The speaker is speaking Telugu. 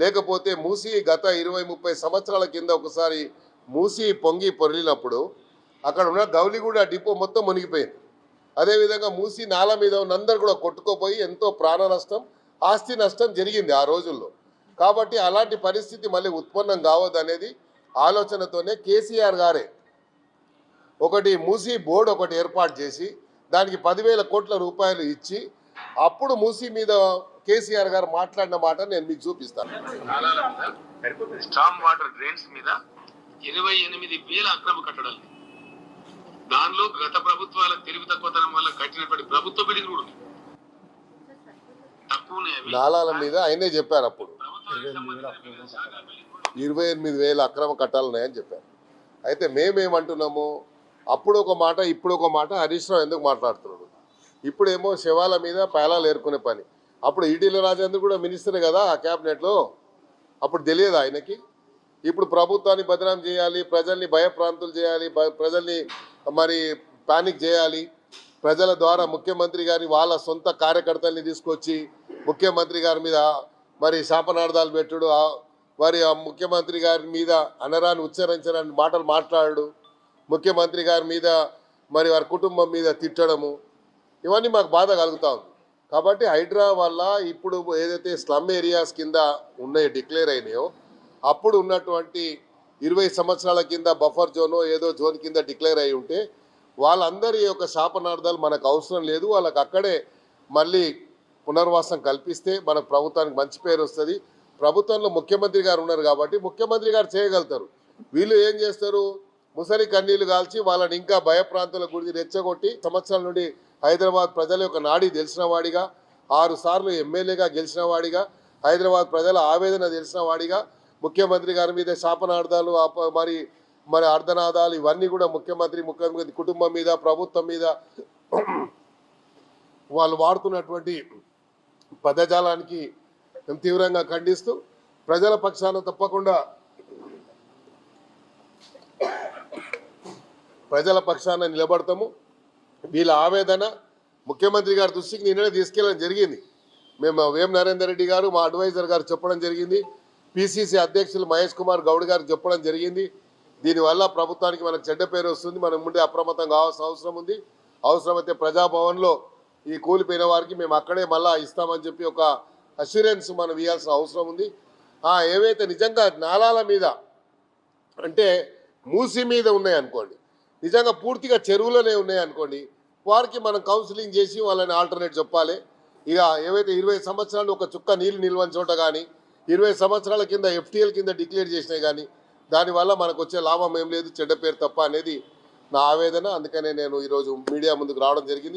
లేకపోతే మూసి గత ఇరవై ముప్పై సంవత్సరాల కింద ఒకసారి మూసి పొంగి పొరిలినప్పుడు అక్కడ ఉన్న గౌలిగూడ డిపో మొత్తం మునిగిపోయింది. అదేవిధంగా మూసి నాల మీద ఉన్నందరు కూడా కొట్టుకోపోయి ఎంతో ప్రాణ నష్టం ఆస్తి నష్టం జరిగింది ఆ రోజుల్లో. కాబట్టి అలాంటి పరిస్థితి మళ్ళీ ఉత్పన్నం కావద్దనేది ఆలోచనతోనే కేసీఆర్ గారే. ఒకటి మూసి బోర్డు ఒకటి ఏర్పాటు చేసి దానికి పదివేల కోట్ల రూపాయలు ఇచ్చి అప్పుడు మూసి మీద కేసీఆర్ గారు మాట్లాడిన మాట నేను మీకు చూపిస్తాను. స్టామ్ వాటర్ డ్రైన్స్ మీద ఇరవై ఎనిమిది వేల అక్రమ కట్టడాలు. దానిలో గత ప్రభుత్వాల తెలివి తక్కువతనం వల్ల కట్టినటువంటి ప్రభుత్వ బిల్డింగ్ కూడా నాలాల మీద ఆయనే చెప్పారు అప్పుడు. ఇరవై ఎనిమిది వేల అక్రమ కట్టాలు ఉన్నాయని చెప్పారు. అయితే మేమేమంటున్నాము అప్పుడు ఒక మాట ఇప్పుడు ఒక మాట హరీష్ రావు ఎందుకు మాట్లాడుతున్నాడు ఇప్పుడేమో శవాల మీద పేలాలు ఏరుకునే పని. అప్పుడు ఈటీల రాజేంద్ర కూడా మినిస్టర్ కదా ఆ క్యాబినెట్లో? అప్పుడు తెలియదు ఆయనకి? ఇప్పుడు ప్రభుత్వాన్ని బదనాం చేయాలి ప్రజల్ని భయప్రాంతులు చేయాలి ప్రజల్ని మరి పానిక్ చేయాలి. ప్రజల ద్వారా ముఖ్యమంత్రి గారి వాళ్ళ సొంత కార్యకర్తల్ని తీసుకొచ్చి ముఖ్యమంత్రి గారి మీద మరి శాపనార్థాలు పెట్టుడు మరి ఆ ముఖ్యమంత్రి గారి మీద అనరాని ఉచ్చరించరాని మాటలు మాట్లాడడు ముఖ్యమంత్రి గారి మీద మరి వారి కుటుంబం మీద తిట్టడము ఇవన్నీ మాకు బాధ కలుగుతూ ఉంది. కాబట్టి హైడ్రా వల్ల ఇప్పుడు ఏదైతే స్లమ్ ఏరియాస్ కింద ఉన్నాయో డిక్లేర్ అయినాయో అప్పుడు ఉన్నటువంటి ఇరవై సంవత్సరాల కింద బఫర్ జోనో ఏదో జోన్ కింద డిక్లేర్ అయి ఉంటే వాళ్ళందరి యొక్క శాపనార్థాలు మనకు అవసరం లేదు. వాళ్ళకి అక్కడే మళ్ళీ పునర్వాసం కల్పిస్తే మన ప్రభుత్వానికి మంచి పేరు వస్తుంది. ప్రభుత్వంలో ముఖ్యమంత్రి గారు ఉన్నారు కాబట్టి ముఖ్యమంత్రి గారు చేయగలుగుతారు. వీళ్ళు ఏం చేస్తారు? ముసలి కన్నీళ్ళు కాల్చి వాళ్ళని ఇంకా భయప్రాంతాల గురించి రెచ్చగొట్టి సంవత్సరాల నుండి హైదరాబాద్ ప్రజల యొక్క నాడి తెలిసిన వాడిగా ఆరు సార్లు ఎమ్మెల్యేగా గెలిచిన వాడిగా హైదరాబాద్ ప్రజల ఆవేదన తెలిసిన వాడిగా ముఖ్యమంత్రి గారి మీద శాపనార్థాలు మరి మరి అర్ధనాదాలు ఇవన్నీ కూడా ముఖ్యమంత్రి ముఖ్యమంత్రి కుటుంబం మీద ప్రభుత్వం మీద వాళ్ళు వాడుతున్నటువంటి పదజాలానికి తీవ్రంగా ఖండిస్తూ ప్రజల పక్షాన తప్పకుండా ప్రజల పక్షాన నిలబడతాము. వీళ్ళ ఆవేదన ముఖ్యమంత్రి గారి దృష్టికి నిన్ననే తీసుకెళ్ళడం జరిగింది. మేము వేం నరేందర్ రెడ్డి గారు మా అడ్వైజర్ గారు చెప్పడం జరిగింది. పిసిసి అధ్యక్షులు మహేష్ కుమార్ గౌడ్ గారు చెప్పడం జరిగింది. దీనివల్ల ప్రభుత్వానికి మనకు చెడ్డ పేరు వస్తుంది. మనం ముందే అప్రమత్తం కావాల్సిన అవసరం ఉంది. అవసరమైతే ప్రజాభవన్లో ఈ కూలిపోయిన వారికి మేము అక్కడే మళ్ళా ఇస్తామని చెప్పి ఒక అష్యూరెన్స్ మనం ఇవ్వాల్సిన అవసరం ఉంది. ఆ, ఏవైతే నిజంగా నాలాల మీద అంటే మూసి మీద ఉన్నాయి అనుకోండి. నిజంగా పూర్తిగా చెరువులోనే ఉన్నాయి అనుకోండి వారికి మనం కౌన్సిలింగ్ చేసి వాళ్ళని ఆల్టర్నేట్ చెప్పాలి ఇక ఏవైతే ఇరవై సంవత్సరాలు ఒక చుక్క నీళ్ళు నిల్వని చోట కానీ ఇరవై సంవత్సరాల కింద ఎఫ్టీఎల్ కింద డిక్లేర్ చేసినాయి కానీ దానివల్ల మనకు వచ్చే లాభం ఏం లేదు చెడ్డ పేరు తప్ప అనేది నా ఆవేదన. అందుకనే నేను ఈరోజు మీడియా ముందుకు రావడం జరిగింది.